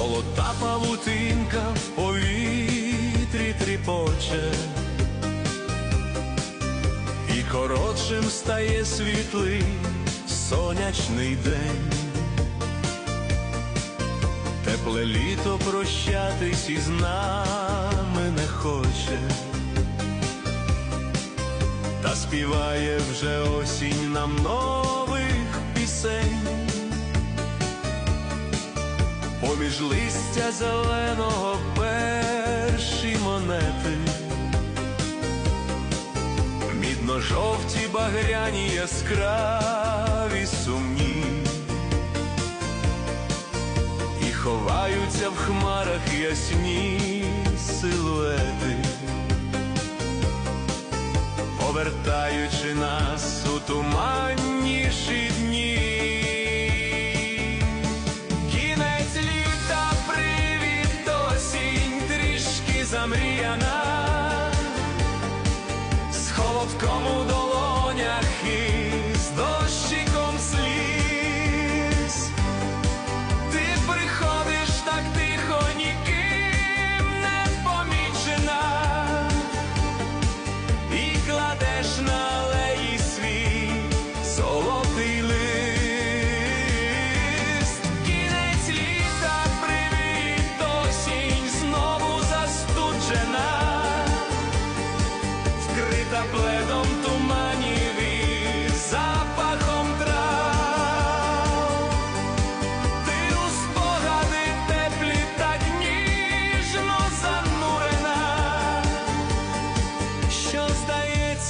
Золота павутинка в повітрі тріпоче, і коротшим стає світлий сонячний день. Тепле літо прощатись із нами не хоче, та співає вже осінь нам нових пісень. Поміж листя зеленого перші монети, мідно-жовті багряні яскраві сумні, і ховаються в хмарах ясні силуети, з холодком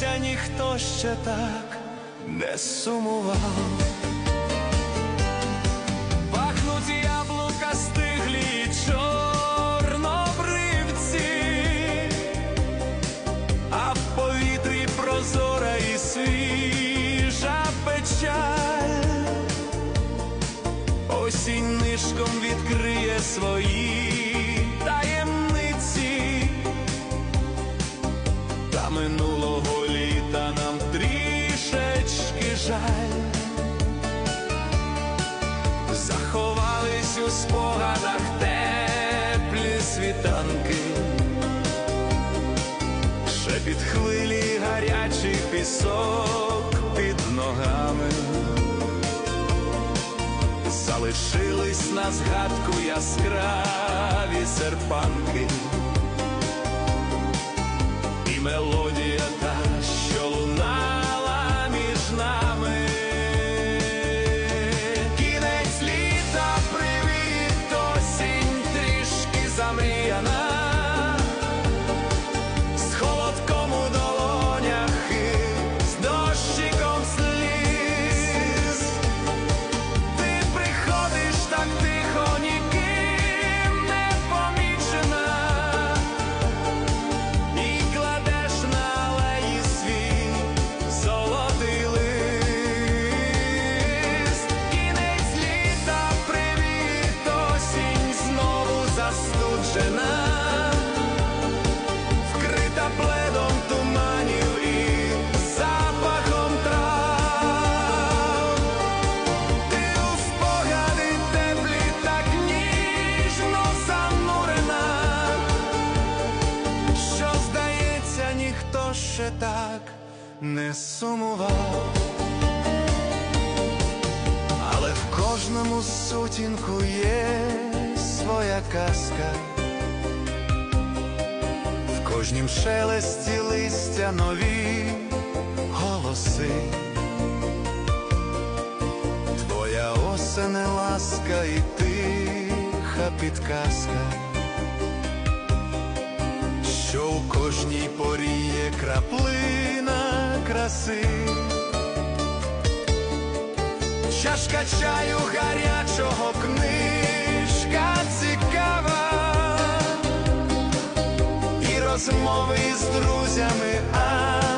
здається, ніхто ще так не сумував. Пахнуть яблука стиглі а в повітрі прозора і свіжа печаль. Осінь нишком відкриє свої таємниці, та минулого жаль. Заховались у спогадах теплі світанки, шепіт хвилі, гарячий пісок під ногами, залишились на згадку яскраві серпанки, і мелодія так не сумував. Але в кожному сутінку є своя казка, в кожнім шелесті листя нові голоси. Твоя осене ласка і тиха підказка, кожній порі є краплина краси. Чашка чаю гарячого книжка цікава, і розмови з друзями аж